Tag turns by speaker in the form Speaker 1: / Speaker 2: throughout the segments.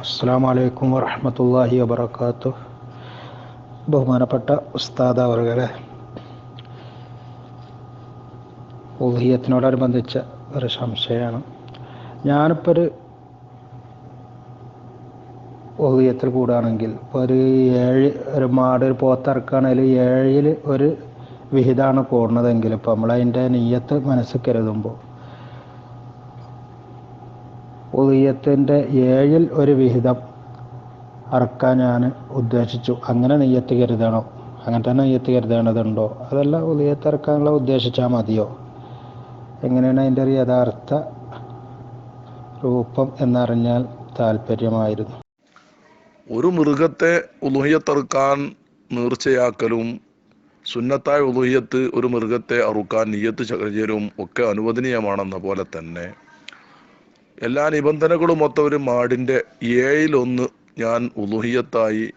Speaker 1: അസ്സാം വലൈക്കും വറഹമത്തല്ലാഹി വബർക്കാത്തു ബഹുമാനപ്പെട്ട ഉസ്താദ് അവറുകളെ ഊഹിയത്തിനോടനുബന്ധിച്ച ഒരു സംശയമാണ്. ഞാനിപ്പോൾ ഒരു ഊഹിയത്തിൽ കൂടുകയാണെങ്കിൽ ഇപ്പോൾ ഒരു ഏഴ് ഒരു മാട് ഒരു പോത്തിറക്കുകയാണെങ്കിൽ ഏഴിൽ ഒരു വിഹിതമാണ് കൂടുന്നതെങ്കിൽ ഇപ്പോൾ നമ്മളതിന്റെ നെയ്യത്ത് മനസ്സിൽ കരുതുമ്പോൾ ഉദയത്തിന്റെ ഏഴിൽ ഒരു വിഹിതം അറക്കാൻ ഞാൻ ഉദ്ദേശിച്ചു. അങ്ങനെ നെയ്യത്ത് കരുതണോ? അങ്ങനെ തന്നെ നെയ്യത്ത് കരുതേണ്ടതുണ്ടോ? അതല്ല ഉദയത്ത് ഇറക്കാനുള്ള ഉദ്ദേശിച്ചാൽ മതിയോ? എങ്ങനെയാണ് അതിന്റെ ഒരു യഥാർത്ഥ രൂപം എന്നറിഞ്ഞാൽ താല്പര്യമായിരുന്നു.
Speaker 2: ഒരു മൃഗത്തെ ഉലുഹ്യത്തറുക്കാൻ നീർച്ചയാക്കലും സുന്നത്തായ ഉലുഹിയത്ത് ഒരു മൃഗത്തെ അറുക്കാൻ നീയത്ത് ചകര്യരും ഒക്കെ അനുവദനീയമാണെന്ന പോലെ തന്നെ എല്ലാ നിബന്ധനകളും മൊത്തം ഒരു മാടിന്റെ ഏഴിലൊന്ന് ഞാൻ ഉലുഹിയത്തായി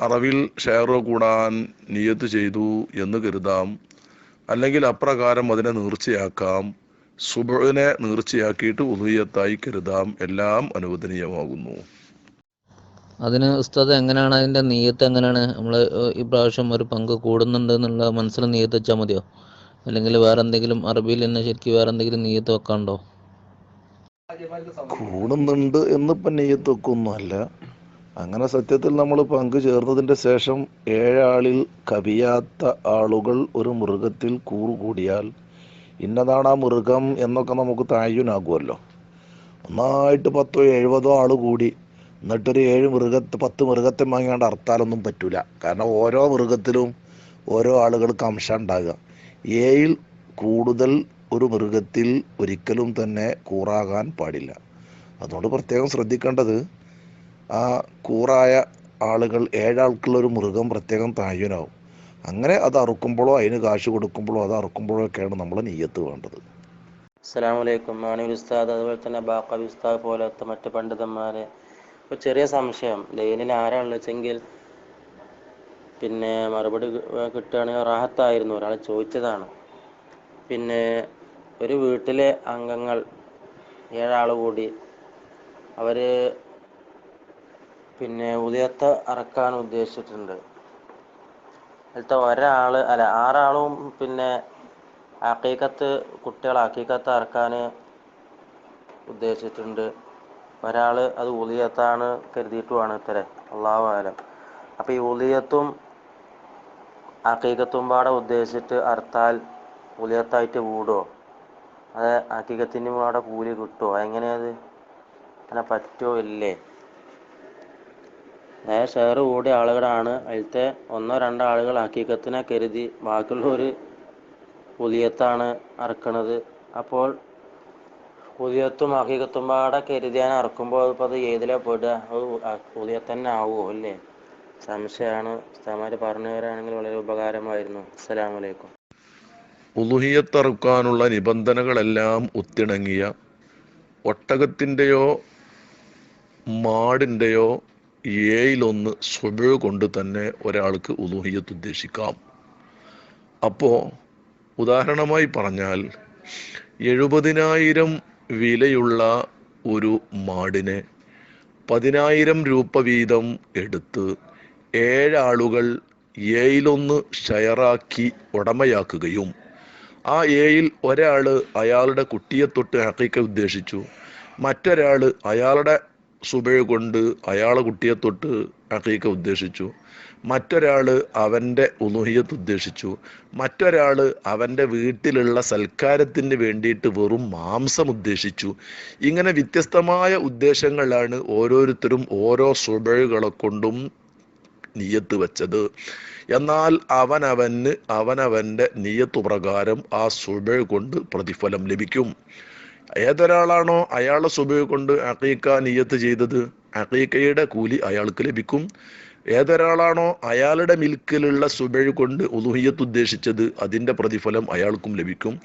Speaker 2: അറവിൽ ഷെയറോ കൂടാൻ നിയത്ത് ചെയ്തു എന്ന് കരുതാം. അല്ലെങ്കിൽ അപ്രകാരം അതിനെ നീർച്ചയാക്കാം. സുബിനെ നീർച്ചയാക്കിയിട്ട് ഉലുഹിയത്തായി കരുതാം. എല്ലാം അനുവദനീയമാകുന്നു.
Speaker 3: അതിന് ഉസ്താദ് എങ്ങനെയാണ് അതിന്റെ നീയത്ത് എങ്ങനെയാണ് നമ്മൾ ഇപ്രാവശ്യം ഒരു പങ്ക് കൂടുന്നുണ്ട് എന്നുള്ള മനസ്സിൽ നീയത്ത് വെച്ചാൽ മതിയോ? അല്ലെങ്കിൽ വേറെ എന്തെങ്കിലും അറബിയിൽ തന്നെ ശരിക്കും വേറെ എന്തെങ്കിലും വെക്കാണ്ടോ
Speaker 2: കൂടുന്നുണ്ട് എന്നിപ്പം നെയ്യത്ത് വെക്കൊന്നുമല്ല. അങ്ങനെ സത്യത്തിൽ നമ്മൾ പങ്കു ചേർന്നതിന്റെ ശേഷം ഏഴാളിൽ കവിയാത്ത ആളുകൾ ഒരു മൃഗത്തിൽ കൂറുകൂടിയാൽ ഇന്നതാണ് ആ മൃഗം എന്നൊക്കെ നമുക്ക് തായുനാകുമല്ലോ. ഒന്നായിട്ട് പത്തോ എഴുപതോ ആൾ കൂടി. എന്നിട്ടൊരു ഏഴ് മൃഗത്തെ പത്ത് മൃഗത്തെ വാങ്ങിയാണ്ട് അർത്താലൊന്നും പറ്റൂല. കാരണം ഓരോ മൃഗത്തിലും ഓരോ ആളുകൾക്ക് അംശം ഉണ്ടാകുക. ഏഴിൽ കൂടുതൽ ഒരു മൃഗത്തിൽ ഒരിക്കലും തന്നെ കൂറാകാൻ പാടില്ല. അതുകൊണ്ട് പ്രത്യേകം ശ്രദ്ധിക്കേണ്ടത് ആ കൂറായ ആളുകൾ ഏഴാൾക്കുള്ള ഒരു മൃഗം പ്രത്യേകം താഴ്വനാവും അങ്ങനെ അത് അറുക്കുമ്പോഴോ അതിന് കാശ് കൊടുക്കുമ്പോഴോ അത് അറുക്കുമ്പോഴോ ഒക്കെയാണ് നമ്മൾ നെയ്യത്ത് വേണ്ടത്.
Speaker 4: അസ്സാം വലൈക്കും മാനൂർ ഉസ്താദ് അതുപോലെ തന്നെ ബാക്കബി ഉസ്താദ് പോലത്തെ മറ്റു പണ്ഡിതന്മാരെ. ഒരു ചെറിയ സംശയം ലൈനിൽ ആരാണെന്ന് വെച്ചെങ്കിൽ പിന്നെ മറുപടി കിട്ടുകയാണെങ്കിൽ റാഹത്തായിരുന്നു. ഒരാൾ ചോദിച്ചതാണ്. പിന്നെ ഒരു വീട്ടിലെ അംഗങ്ങൾ ഏഴാൾ കൂടി അവർ പിന്നെ ഉദയത്തെ അറക്കാൻ ഉദ്ദേശിച്ചിട്ടുണ്ട്. അതിലത്തെ ഒരാൾ അല്ല ആറാളും പിന്നെ അക്കീക്കത്ത് കുട്ടികൾ അക്കീക്കത്ത് അറക്കാൻ ഉദ്ദേശിച്ചിട്ടുണ്ട്. ഒരാൾ അത് ഉലിയത്താണ് കരുതിയിട്ടുമാണ് ഇത്ര. അള്ളാഹു ആലം അപ്പോൾ ഈ ഉലിയത്തും അക്കീക്കത്തും പാടെ ഉദ്ദേശിച്ചിട്ട് അർത്താൽ ഉലിയത്തായിട്ട് കൂടോ? അത് അക്കീകത്തിന്റെ പാടെ കൂലി കിട്ടുമോ എങ്ങനെയത് അങ്ങനെ പറ്റുമോ ഇല്ലേ? നേരെ ഷെയർ കൂടിയ ആളുകളാണ്. അതിലത്തെ ഒന്നോ രണ്ടോ ആളുകൾ അക്കീകത്തിനെ കരുതി ബാക്കിയുള്ളവർ പുലിയത്താണ് അറക്കണത്. അപ്പോൾ പുതിയത്തും അഹീകത്തും പാടെ കരുതിയാൻ അറക്കുമ്പോൾ അത് ഏതിലാ പെടുക? അത് പുതിയത്ത് തന്നെ ആവുമോ അല്ലേ? സംശയമാണ്. ഉസ്താമാര് പറഞ്ഞു തരാണെങ്കിൽ വളരെ ഉപകാരമായിരുന്നു. അസ്സലാമു അലൈക്കും.
Speaker 2: ഉലുഹിയത്തറുക്കാനുള്ള നിബന്ധനകളെല്ലാം ഒത്തിണങ്ങിയ ഒട്ടകത്തിന്റെയോ മാടിന്റെയോ ഏയിലൊന്ന് സ്വബ് കൊണ്ട് തന്നെ ഒരാൾക്ക് ഉലുഹിയത്ത് ഉദ്ദേശിക്കാം. അപ്പോൾ ഉദാഹരണമായി പറഞ്ഞാൽ എഴുപതിനായിരം വിലയുള്ള ഒരു മാടിനെ പതിനായിരം രൂപ വീതം എടുത്ത് ഏഴാളുകൾ ഏയിലൊന്ന് ഷെയറാക്കി ഉടമയാക്കുകയും ആ ഏയിൽ ഒരാൾ അയാളുടെ കുട്ടിയെ തൊട്ട് ഹക്കീക്ക ഉദ്ദേശിച്ചു. മറ്റൊരാൾ അയാളുടെ സുബഴ കൊണ്ട് അയാളെ കുട്ടിയെ തൊട്ട് ഹക്കീക്ക ഉദ്ദേശിച്ചു. മറ്റൊരാൾ അവന്റെ ഉലുഹിയത്ത് ഉദ്ദേശിച്ചു. മറ്റൊരാൾ അവന്റെ വീട്ടിലുള്ള സൽക്കാരത്തിന് വേണ്ടിയിട്ട് വെറും മാംസം ഉദ്ദേശിച്ചു. ഇങ്ങനെ വ്യത്യസ്തമായ ഉദ്ദേശങ്ങളാണ് ഓരോരുത്തരും ഓരോ സുബഴുകളെ കൊണ്ടും നിയത്ത് വെച്ചത്. എന്നാൽ അവനവന് അവനവന്റെ നിയത്ത് പ്രകാരം ആ സുബ കൊണ്ട് പ്രതിഫലം ലഭിക്കും. ഏതൊരാളാണോ അയാളെ സുബ കൊണ്ട് അക്കീക്ക നിയത്ത് ചെയ്തത്? അക്കീക്കയുടെ കൂലി അയാൾക്ക് ലഭിക്കും. ഏതൊരാളാണോ അയാളുടെ മിൽക്കിലുള്ള സുബഴ് കൊണ്ട് ഉദുഹിയത്ത് ഉദ്ദേശിച്ചത് അതിന്റെ പ്രതിഫലം അയാൾക്കും ലഭിക്കും.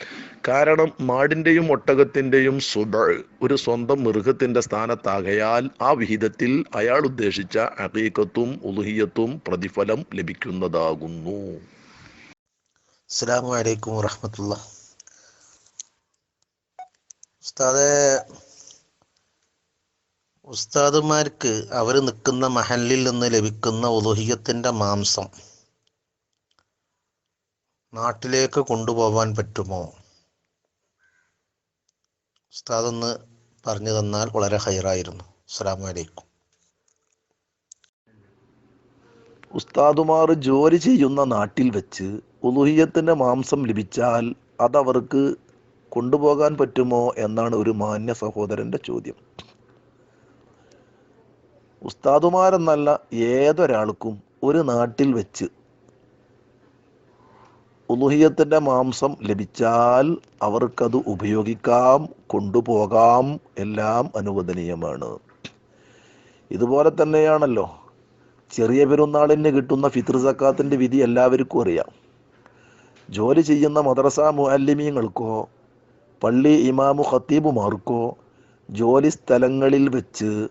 Speaker 2: കാരണം മാടിന്റെയും ഒട്ടകത്തിന്റെയും സുബഴ് ഒരു സ്വന്തം മൃഗത്തിന്റെ സ്ഥാനത്താകയാൽ ആ വിഹിതത്തിൽ അയാൾ ഉദ്ദേശിച്ച അഹീക്കത്തും ഉദുഹിയത്തും പ്രതിഫലം ലഭിക്കുന്നതാകുന്നു.
Speaker 5: അസ്സാം വലൈക്കും വറഹമത്തുള്ള ഉസ്താദെ ഉസ്താദുമാർക്ക് അവർ നിൽക്കുന്ന മഹലിൽ നിന്ന് ലഭിക്കുന്ന ഉലുഹിയത്തിന്റെ മാംസം നാട്ടിലേക്ക് കൊണ്ടുപോകാൻ പറ്റുമോ? ഉസ്താദ് ഒന്ന് പറഞ്ഞു തന്നാൽ വളരെ ഹൈറായിരുന്നു. അസ്സാം വലൈക്കും
Speaker 2: ഉസ്താദുമാർ ജോലി ചെയ്യുന്ന നാട്ടിൽ വെച്ച് ഉലുഹിയത്തിന്റെ മാംസം ലഭിച്ചാൽ അതവർക്ക് കൊണ്ടുപോകാൻ പറ്റുമോ എന്നാണ് ഒരു മാന്യ സഹോദരന്റെ ചോദ്യം. ഉസ്താദുമാരെന്നല്ല ഏതൊരാൾക്കും ഒരു നാട്ടിൽ വെച്ച് ഉലുഹിയത്തിന്റെ മാംസം ലഭിച്ചാൽ അവർക്കത് ഉപയോഗിക്കാം കൊണ്ടുപോകാം എല്ലാം അനുവദനീയമാണ്. ഇതുപോലെ തന്നെയാണല്ലോ. ചെറിയ പെരുന്നാളിന് കിട്ടുന്ന ഫിത്ർ സക്കാത്തിന്റെ വിധി എല്ലാവർക്കും അറിയാം. ജോലി ചെയ്യുന്ന മദ്രസ മുഅല്ലിമീങ്ങൾക്കോ പള്ളി ഇമാമു ഖത്തീബുമാർക്കോ ജോലി സ്ഥലങ്ങളിൽ വെച്ച്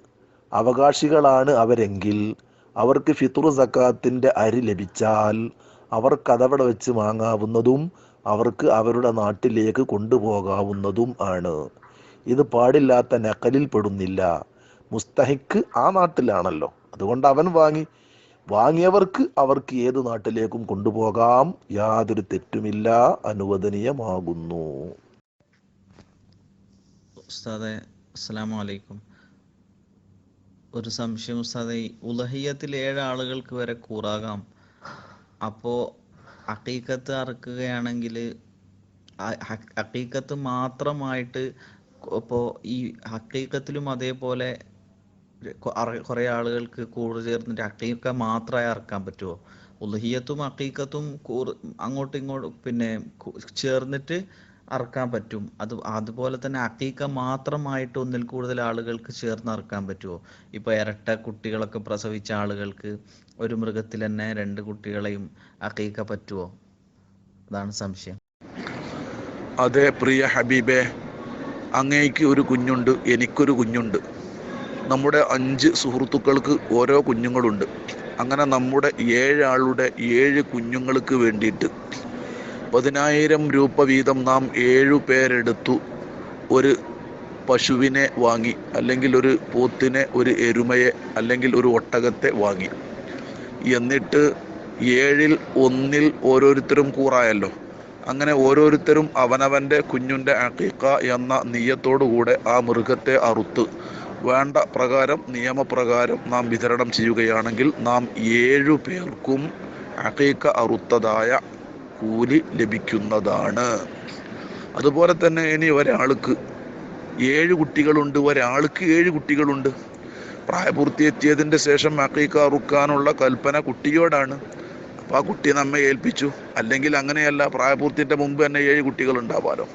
Speaker 2: അവകാശികളാണ് അവരെങ്കിൽ അവർക്ക് ഫിത്തുർ സക്കാത്തിന്റെ അരി ലഭിച്ചാൽ അവർക്കതവിടെ വെച്ച് വാങ്ങാവുന്നതും അവർക്ക് അവരുടെ നാട്ടിലേക്ക് കൊണ്ടുപോകാവുന്നതും ആണ്. ഇത് പാടില്ലാത്ത നക്കലിൽ പെടുന്നില്ല. മുസ്തഹിക്ക് ആ നാട്ടിലാണല്ലോ. അതുകൊണ്ട് അവൻ വാങ്ങി. വാങ്ങിയവർക്ക് അവർക്ക് ഏത് നാട്ടിലേക്കും കൊണ്ടുപോകാം. യാതൊരു തെറ്റുമില്ല. അനുവദനീയമാകുന്നു.
Speaker 6: ഉസ്താദെ അസ്സലാമു അലൈക്കും. ഒരു സംശയം ഉസ്താദെ. ഉലഹിയത്തിൽ ഏഴ് ആളുകൾക്ക് വരെ കൂറാകാം. അപ്പോ അക്കീക്കത്ത് അറക്കുകയാണെങ്കിൽ അക്കീക്കത്ത് മാത്രമായിട്ട് ഇപ്പോൾ ഈ ഹക്കീക്കത്തിലും അതേപോലെ കുറെ ആളുകൾക്ക് കൂറ് ചേർന്നിട്ട് അക്കീക്ക മാത്രമായി അറക്കാൻ പറ്റുമോ ഉലഹിയത്തും അക്കീക്കത്തും കൂറ് അങ്ങോട്ടും ഇങ്ങോട്ടും പിന്നെ ചേർന്നിട്ട് അറക്കാൻ പറ്റും. അത് അതുപോലെ തന്നെ അക്കീക്ക മാത്രമായിട്ട് ഒന്നിൽ കൂടുതൽ ആളുകൾക്ക് ചേർന്ന് അറക്കാൻ പറ്റുമോ ഇപ്പോൾ ഇരട്ട കുട്ടികളൊക്കെ പ്രസവിച്ച ആളുകൾക്ക് ഒരു മൃഗത്തിൽ തന്നെ രണ്ട് കുട്ടികളെയും അക്കീക്ക പറ്റുമോ അതാണ് സംശയം.
Speaker 2: അതെ പ്രിയ ഹബീബെ അങ്ങേക്ക് ഒരു കുഞ്ഞുണ്ട് എനിക്കൊരു കുഞ്ഞുണ്ട്. നമ്മുടെ അഞ്ച് സുഹൃത്തുക്കൾക്ക് ഓരോ കുഞ്ഞുങ്ങളുണ്ട്. അങ്ങനെ നമ്മുടെ ഏഴാളുടെ ഏഴ് കുഞ്ഞുങ്ങൾക്ക് വേണ്ടിയിട്ട് പതിനായിരം രൂപ വീതം നാം ഏഴു പേരെടുത്തു ഒരു പശുവിനെ വാങ്ങി അല്ലെങ്കിൽ ഒരു പോത്തിനെ ഒരു എരുമയെ അല്ലെങ്കിൽ ഒരു ഒട്ടകത്തെ വാങ്ങി. എന്നിട്ട് ഏഴിൽ ഒന്നിൽ ഓരോരുത്തരും കൂറായല്ലോ. അങ്ങനെ ഓരോരുത്തരും അവനവന്റെ കുഞ്ഞുന്റെ അക്കീക്ക എന്ന നീയത്തോടുകൂടെ ആ മൃഗത്തെ അറുത്ത്. വേണ്ട പ്രകാരം നിയമപ്രകാരം നാം വിതരണം ചെയ്യുകയാണെങ്കിൽ നാം ഏഴു പേർക്കും അക്കീക്ക അറുത്തതായ കൂലി ലഭിക്കുന്നതാണ്. അതുപോലെ തന്നെ ഇനി ഒരാൾക്ക് ഏഴ് കുട്ടികളുണ്ട്. ഒരാൾക്ക് ഏഴ് കുട്ടികളുണ്ട്. പ്രായപൂർത്തിയെത്തിയതിന്റെ ശേഷം അക്കൈക്കാറുക്കാനുള്ള കൽപ്പന കുട്ടിയോടാണ്. അപ്പോൾ ആ കുട്ടി നമ്മെ ഏൽപ്പിച്ചു. അല്ലെങ്കിൽ അങ്ങനെയല്ല പ്രായപൂർത്തിന്റെ മുമ്പ് തന്നെ ഏഴ് കുട്ടികൾ ഉണ്ടാവാലോ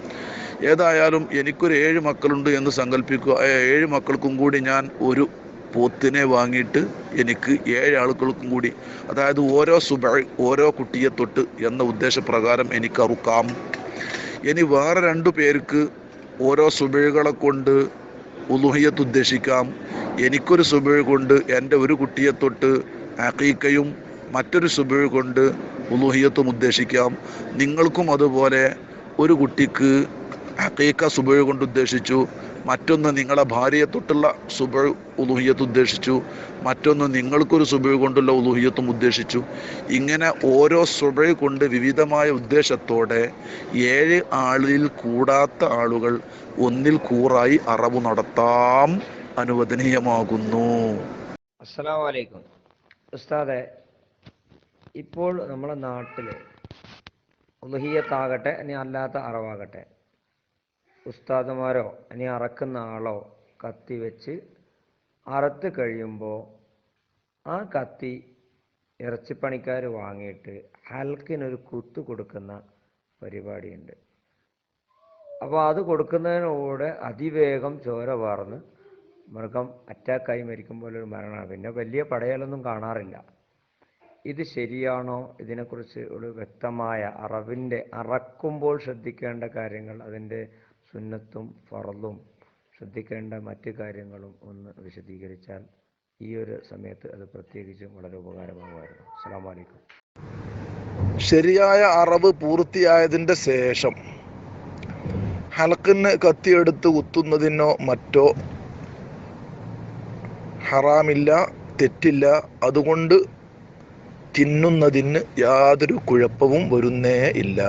Speaker 2: ഏതായാലും എനിക്കൊരു ഏഴ് മക്കളുണ്ട് എന്ന് സങ്കല്പിക്കുക ഏഴ് മക്കൾക്കും കൂടി ഞാൻ ഒരു പോത്തിനെ വാങ്ങിയിട്ട് എനിക്ക് ഏഴ് ആളുകൾക്കും കൂടി അതായത് ഓരോ സുബ ഓരോ കുട്ടിയെ തൊട്ട് എന്ന ഉദ്ദേശപ്രകാരം എനിക്ക് അറുക്കാം. ഇനി വേറെ രണ്ടു പേർക്ക് ഓരോ സുബഴുകളെ കൊണ്ട് ഉലുഹിയത്ത് ഉദ്ദേശിക്കാം. എനിക്കൊരു സുബഴ് കൊണ്ട് എന്റെ ഒരു കുട്ടിയെ തൊട്ട് അക്കീക്കയും മറ്റൊരു സുബഴ് കൊണ്ട് ഉലുഹിയത്തും ഉദ്ദേശിക്കാം. നിങ്ങൾക്കും അതുപോലെ ഒരു കുട്ടിക്ക് അക്കീക്ക സുബഴ് കൊണ്ട് ഉദ്ദേശിച്ചു. മറ്റൊന്ന് നിങ്ങളെ ഭാര്യയെ തൊട്ടുള്ള സുബ ഉലുഹിയത്ത് ഉദ്ദേശിച്ചു. മറ്റൊന്ന് നിങ്ങൾക്കൊരു സുബ കൊണ്ടുള്ള ഉലുഹിയത്തും ഉദ്ദേശിച്ചു. ഇങ്ങനെ ഓരോ സുബ കൊണ്ട് വിവിധമായ ഉദ്ദേശത്തോടെ ഏഴ് ആളിൽ കൂടാത്ത ആളുകൾ ഒന്നിൽ കൂറായി അറവ് നടത്താം അനുവദനീയമാകുന്നു.
Speaker 7: അസ്സലാമു അലൈക്കും ഉസ്താദെ ഇപ്പോൾ നമ്മുടെ നാട്ടിൽ ഉലുഹിയത്താകട്ടെ ഇനി അല്ലാത്ത അറവാകട്ടെ ഉസ്താദുമാരോ ഇനി അറക്കുന്ന ആളോ കത്തി വെച്ച് അറുത്ത് കഴിയുമ്പോൾ ആ കത്തി ഇറച്ചിപ്പണിക്കാർ വാങ്ങിയിട്ട് ഹൽക്കിനൊരു കുത്തു കൊടുക്കുന്ന പരിപാടിയുണ്ട്. അപ്പോൾ അത് കൊടുക്കുന്നതിനോടെ അതിവേഗം ചോര വാർന്ന് മൃഗം അറ്റാക്കായി മരിക്കും പോലെ ഒരു മരണമാണ്. പിന്നെ വലിയ പടയലൊന്നും കാണാറില്ല. ഇത് ശരിയാണോ? ഇതിനെക്കുറിച്ച് ഒരു വ്യക്തമായ അറവിന്റെ അറക്കുമ്പോൾ ശ്രദ്ധിക്കേണ്ട കാര്യങ്ങൾ അതിന്റെ സുന്നത്തും ഫറലും ശ്രദ്ധിക്കേണ്ട മറ്റ് കാര്യങ്ങളും ഒന്ന് വിശദീകരിച്ചാൽ ഈ ഒരു സമയത്ത് അത് പ്രത്യേകിച്ചും വളരെ ഉപകാരമാകുമായിരുന്നു അസ്സാം വലൈക്കും
Speaker 2: ശരിയായ അറവ് പൂർത്തിയായതിന്റെ ശേഷം ഹലക്കിന് കത്തിയെടുത്ത് കുത്തുന്നതിനോ മറ്റോ ഹറാമില്ല തെറ്റില്ല അതുകൊണ്ട് തിന്നുന്നതിന് യാതൊരു കുഴപ്പവും വരുന്നേ ഇല്ല.